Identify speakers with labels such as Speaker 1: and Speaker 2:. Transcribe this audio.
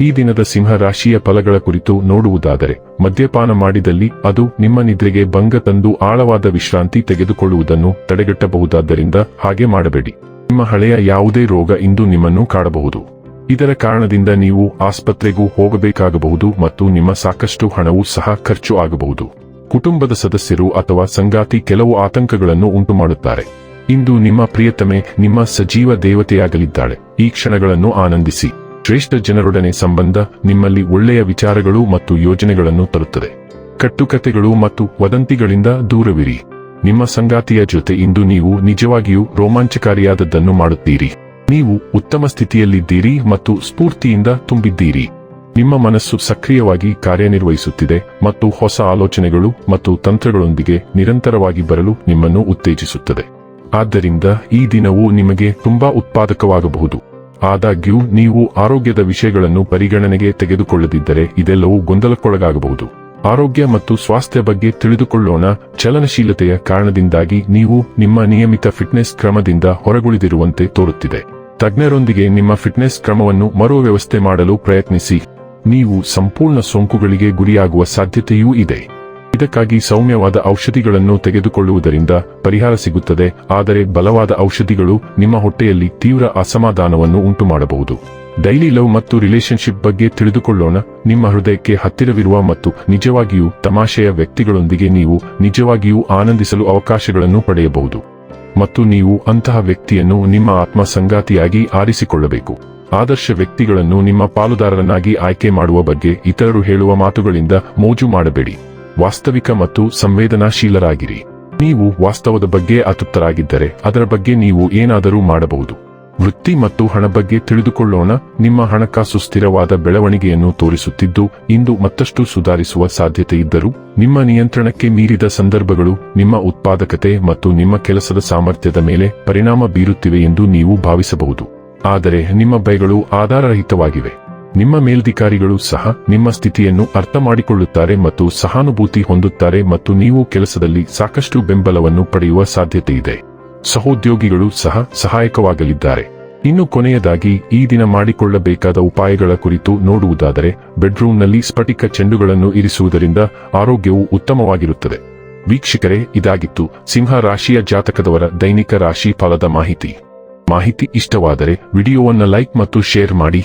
Speaker 1: ಈ ದಿನದ ಸಿಂಹ ರಾಶಿಯ ಫಲಗಳ ಕುರಿತು ನೋಡುವುದಾದರೆ, ಮದ್ಯಪಾನ ಮಾಡಿದಲ್ಲಿ ಅದು ನಿಮ್ಮ ನಿದ್ರೆಗೆ ಭಂಗ ತಂದು ಆಳವಾದ ವಿಶ್ರಾಂತಿ ತೆಗೆದುಕೊಳ್ಳುವುದನ್ನು ತಡೆಗಟ್ಟಬಹುದಾದ್ದರಿಂದ ಹಾಗೆ ಮಾಡಬೇಡಿ. ನಿಮ್ಮ ಹಳೆಯ ಯಾವುದೇ ರೋಗ ಇಂದು ನಿಮ್ಮನ್ನು ಕಾಡಬಹುದು. ಇದರ ಕಾರಣದಿಂದ ನೀವು ಆಸ್ಪತ್ರೆಗೂ ಹೋಗಬೇಕಾಗಬಹುದು ಮತ್ತು ನಿಮ್ಮ ಸಾಕಷ್ಟು ಹಣವೂ ಸಹ ಖರ್ಚು ಆಗಬಹುದು. ಕುಟುಂಬದ ಸದಸ್ಯರು ಅಥವಾ ಸಂಗಾತಿ ಕೆಲವು ಆತಂಕಗಳನ್ನು ಉಂಟುಮಾಡುತ್ತಾರೆ. ಇಂದು ನಿಮ್ಮ ಪ್ರಿಯತಮೆ, ನಿಮ್ಮ ಸಜೀವ ದೇವತೆಯಾಗಲಿದ್ದಾಳೆ. ಈ ಕ್ಷಣಗಳನ್ನು ಆನಂದಿಸಿ. ಶ್ರೇಷ್ಠ ಜನರೊಡನೆ ಸಂಬಂಧ ನಿಮ್ಮಲ್ಲಿ ಒಳ್ಳೆಯ ವಿಚಾರಗಳು ಮತ್ತು ಯೋಜನೆಗಳನ್ನು ತರುತ್ತದೆ. ಕಟ್ಟುಕತೆಗಳು ಮತ್ತು ವದಂತಿಗಳಿಂದ ದೂರವಿರಿ. ನಿಮ್ಮ ಸಂಗಾತಿಯ ಜೊತೆ ಇಂದು ನೀವು ನಿಜವಾಗಿಯೂ ರೋಮಾಂಚಕಾರಿಯಾದದ್ದನ್ನು ಮಾಡುತ್ತೀರಿ. ನೀವು ಉತ್ತಮ ಸ್ಥಿತಿಯಲ್ಲಿದ್ದೀರಿ ಮತ್ತು ಸ್ಫೂರ್ತಿಯಿಂದ ತುಂಬಿದ್ದೀರಿ. ನಿಮ್ಮ ಮನಸ್ಸು ಸಕ್ರಿಯವಾಗಿ ಕಾರ್ಯನಿರ್ವಹಿಸುತ್ತಿದೆ ಮತ್ತು ಹೊಸ ಆಲೋಚನೆಗಳು ಮತ್ತು ತಂತ್ರಗಳೊಂದಿಗೆ ನಿರಂತರವಾಗಿ ಬರಲು ನಿಮ್ಮನ್ನು ಉತ್ತೇಜಿಸುತ್ತದೆ. ಆದ್ದರಿಂದ ಈ ದಿನವು ನಿಮಗೆ ತುಂಬಾ ಉತ್ಪಾದಕವಾಗಬಹುದು. ಆದಾಗ್ಯೂ, ನೀವು ಆರೋಗ್ಯದ ವಿಷಯಗಳನ್ನು ಪರಿಗಣನೆಗೆ ತೆಗೆದುಕೊಳ್ಳದಿದ್ದರೆ ಇದೆಲ್ಲವೂ ಗೊಂದಲಕ್ಕೊಳಗಾಗಬಹುದು. ಆರೋಗ್ಯ ಮತ್ತು ಸ್ವಾಸ್ಥ್ಯ ಬಗ್ಗೆ ತಿಳಿದುಕೊಳ್ಳೋಣ. ಚಲನಶೀಲತೆಯ ಕಾರಣದಿಂದಾಗಿ ನೀವು ನಿಮ್ಮ ನಿಯಮಿತ ಫಿಟ್ನೆಸ್ ಕ್ರಮದಿಂದ ಹೊರಗುಳಿದಿರುವಂತೆ ತೋರುತ್ತಿದೆ. ತಜ್ಞರೊಂದಿಗೆ ನಿಮ್ಮ ಫಿಟ್ನೆಸ್ ಕ್ರಮವನ್ನು ಮರುವ್ಯವಸ್ಥೆ ಮಾಡಲು ಪ್ರಯತ್ನಿಸಿ. ನೀವು ಸಂಪೂರ್ಣ ಸೋಂಕುಗಳಿಗೆ ಗುರಿಯಾಗುವ ಸಾಧ್ಯತೆಯೂ ಇದೆ. ಇದಕ್ಕಾಗಿ ಸೌಮ್ಯವಾದ ಔಷಧಿಗಳನ್ನು ತೆಗೆದುಕೊಳ್ಳುವುದರಿಂದ ಪರಿಹಾರ ಸಿಗುತ್ತದೆ, ಆದರೆ ಬಲವಾದ ಔಷಧಿಗಳು ನಿಮ್ಮ ಹೊಟ್ಟೆಯಲ್ಲಿ ತೀವ್ರ ಅಸಮಾಧಾನವನ್ನು ಉಂಟುಮಾಡಬಹುದು. ಡೈಲಿ ಲವ್ ಮತ್ತು ರಿಲೇಶನ್ಶಿಪ್ ಬಗ್ಗೆ ತಿಳಿದುಕೊಳ್ಳೋಣ, ನಿಮ್ಮ ಹೃದಯಕ್ಕೆ ಹತ್ತಿರವಿರುವ ಮತ್ತು ನಿಜವಾಗಿಯೂ ತಮಾಷೆಯ ವ್ಯಕ್ತಿಗಳೊಂದಿಗೆ ನೀವು ನಿಜವಾಗಿಯೂ ಆನಂದಿಸಲು ಅವಕಾಶಗಳನ್ನು ಪಡೆಯಬಹುದು. ಮತ್ತು ನೀವು ಅಂತಹ ವ್ಯಕ್ತಿಯನ್ನು ನಿಮ್ಮ ಆತ್ಮ ಸಂಗಾತಿಯಾಗಿ ಆರಿಸಿಕೊಳ್ಳಬೇಕು. ಆದರ್ಶ ವ್ಯಕ್ತಿಗಳನ್ನು ನಿಮ್ಮ ಪಾಲುದಾರರನ್ನಾಗಿ ಆಯ್ಕೆ ಮಾಡುವ ಬಗ್ಗೆ ಇತರರು ಹೇಳುವ ಮಾತುಗಳಿಂದ ಮೋಜು ಮಾಡಬೇಡಿ. ವಾಸ್ತವಿಕ ಮತ್ತು ಸಂವೇದನಾಶೀಲರಾಗಿರಿ. ನೀವು ವಾಸ್ತವದ ಬಗ್ಗೆ ಅತೃಪ್ತರಾಗಿದ್ದರೆ ಅದರ ಬಗ್ಗೆ ನೀವು ಏನಾದರೂ ಮಾಡಬಹುದು. ವೃತ್ತಿ ಮತ್ತು ಹಣ ಬಗ್ಗೆ ತಿಳಿದುಕೊಳ್ಳೋಣ. ನಿಮ್ಮ ಹಣಕಾಸು ಸ್ಥಿರವಾದ ಬೆಳವಣಿಗೆಯನ್ನು ತೋರಿಸುತ್ತಿದ್ದು, ಇಂದು ಮತ್ತಷ್ಟು ಸುಧಾರಿಸುವ ಸಾಧ್ಯತೆ ಇದ್ದರೂ, ನಿಮ್ಮ ನಿಯಂತ್ರಣಕ್ಕೆ ಮೀರಿದ ಸಂದರ್ಭಗಳು, ನಿಮ್ಮ ಉತ್ಪಾದಕತೆ ಮತ್ತು ನಿಮ್ಮ ಕೆಲಸದ ಸಾಮರ್ಥ್ಯದ ಮೇಲೆ ಪರಿಣಾಮ ಬೀರುತ್ತಿವೆ ಎಂದು ನೀವು ಭಾವಿಸಬಹುದು. ಆದರೆ ನಿಮ್ಮ ಭಯಗಳು ಆಧಾರರಹಿತವಾಗಿವೆ. ನಿಮ್ಮ ಮೇಲ್ಧಿಕಾರಿಗಳು ಸಹ ನಿಮ್ಮ ಸ್ಥಿತಿಯನ್ನು ಅರ್ಥ ಮಾಡಿಕೊಳ್ಳುತ್ತಾರೆ ಮತ್ತು ಸಹಾನುಭೂತಿ ಹೊಂದುತ್ತಾರೆ ಮತ್ತು ನೀವು ಕೆಲಸದಲ್ಲಿ ಸಾಕಷ್ಟು ಬೆಂಬಲವನ್ನು ಪಡೆಯುವ ಸಾಧ್ಯತೆ ಇದೆ ಸಹೋದ್ಯೋಗಿಗಳು ಸಹ ಸಹಾಯಕವಾಗಲಿದ್ದಾರೆ. ಇನ್ನು ಕೊನೆಯದಾಗಿ, ಈ ದಿನ ಮಾಡಿಕೊಳ್ಳಬೇಕಾದ ಉಪಾಯಗಳ ಕುರಿತು ನೋಡುವುದಾದರೆ, ಬೆಡ್ರೂಮ್ನಲ್ಲಿ ಸ್ಫಟಿಕ ಚೆಂಡುಗಳನ್ನು ಇರಿಸುವುದರಿಂದ ಆರೋಗ್ಯವು ಉತ್ತಮವಾಗಿರುತ್ತದೆ. ವೀಕ್ಷಕರೇ, ಇದಾಗಿತ್ತು ಸಿಂಹ ರಾಶಿಯ ಜಾತಕದವರ ದೈನಿಕ ರಾಶಿ ಫಲದ ಮಾಹಿತಿ. ಮಾಹಿತಿ ಇಷ್ಟವಾದರೆ, ವಿಡಿಯೋವನ್ನು ಲೈಕ್ ಮತ್ತು ಶೇರ್ ಮಾಡಿ.